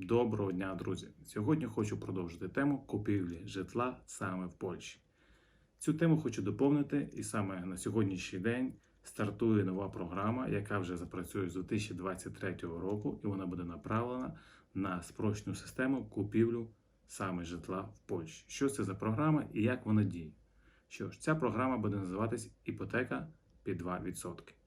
Доброго дня, друзі! Сьогодні хочу продовжити тему купівлі житла саме в Польщі. Цю тему хочу доповнити, і саме на сьогоднішній день стартує нова програма, яка вже запрацює з 2023 року, і вона буде направлена на спрощену систему купівлю саме житла в Польщі. Що це за програма і як вона діє? Що ж, ця програма буде називатись іпотека під 2%.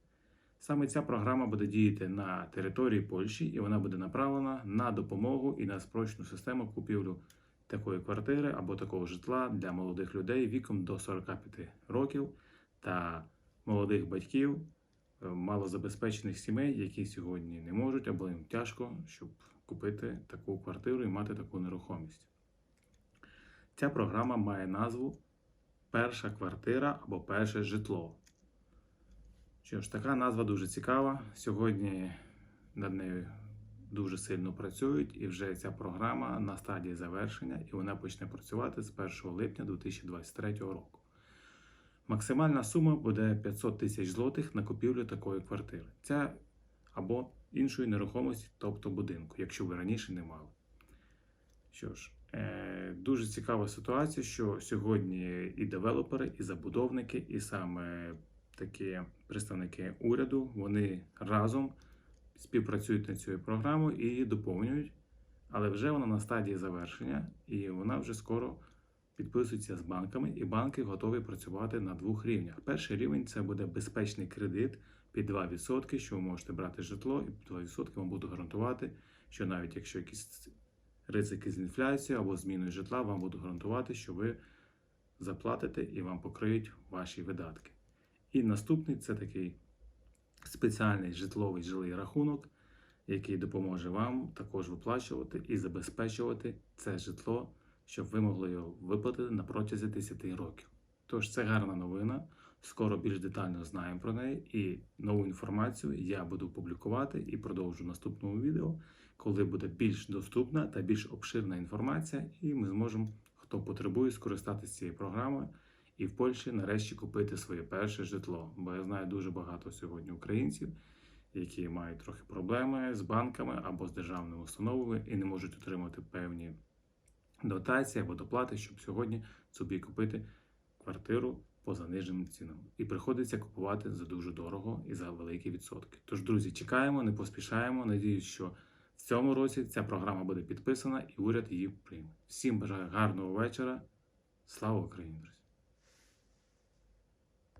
Саме ця програма буде діяти на території Польщі, і вона буде направлена на допомогу і на спрощену систему купівлю такої квартири або такого житла для молодих людей віком до 45 років та молодих батьків, е, малозабезпечених сімей, які сьогодні не можуть або їм тяжко, щоб купити таку квартиру і мати таку нерухомість. Ця програма має назву Перша квартира або перше житло. Що ж, така назва дуже цікава. Сьогодні над нею дуже сильно працюють, і вже ця програма на стадії завершення, і вона почне працювати з 1 липня 2023 року. Максимальна сума буде 500 тисяч злотих на купівлю такої квартири. Це або іншої нерухомості, тобто будинку, якщо ви раніше не мали. Що ж, е, дуже цікава ситуація, що сьогодні і девелопери, і забудовники, і саме такі представники уряду, вони разом співпрацюють над цією програмою і доповнюють, але вже вона на стадії завершення, і вона вже скоро підписується з банками, і банки готові працювати на двох рівнях. Перший рівень це буде безпечний кредит під 2%, що ви можете брати житло, і під 2% вам будуть гарантувати, що навіть якщо якісь ризики з інфляцією або зміною житла, вам будуть гарантувати, що ви заплатите і вам покриють ваші видатки. І наступний це такий спеціальний житловий жилий рахунок, який допоможе вам також виплачувати і забезпечувати це житло, щоб ви могли його виплатити на протязі 10 років. Тож це гарна новина. Скоро більш детально знаємо про неї, і нову інформацію я буду публікувати і продовжу в наступному відео, коли буде більш доступна та більш обширна інформація, і ми зможемо, хто потребує, скористатися цією програмою і в Польщі нарешті купити своє перше житло. Бо я знаю дуже багато сьогодні українців, які мають трохи проблеми з банками або з державними установами і не можуть отримати певні дотації або доплати, щоб сьогодні собі купити квартиру по заниженим цінам. І приходиться купувати за дуже дорого і за великі відсотки. Тож, друзі, чекаємо, не поспішаємо. Надіюсь, що в цьому році ця програма буде підписана і уряд її прийме. Всім бажаю гарного вечора. Слава Україні, друзі!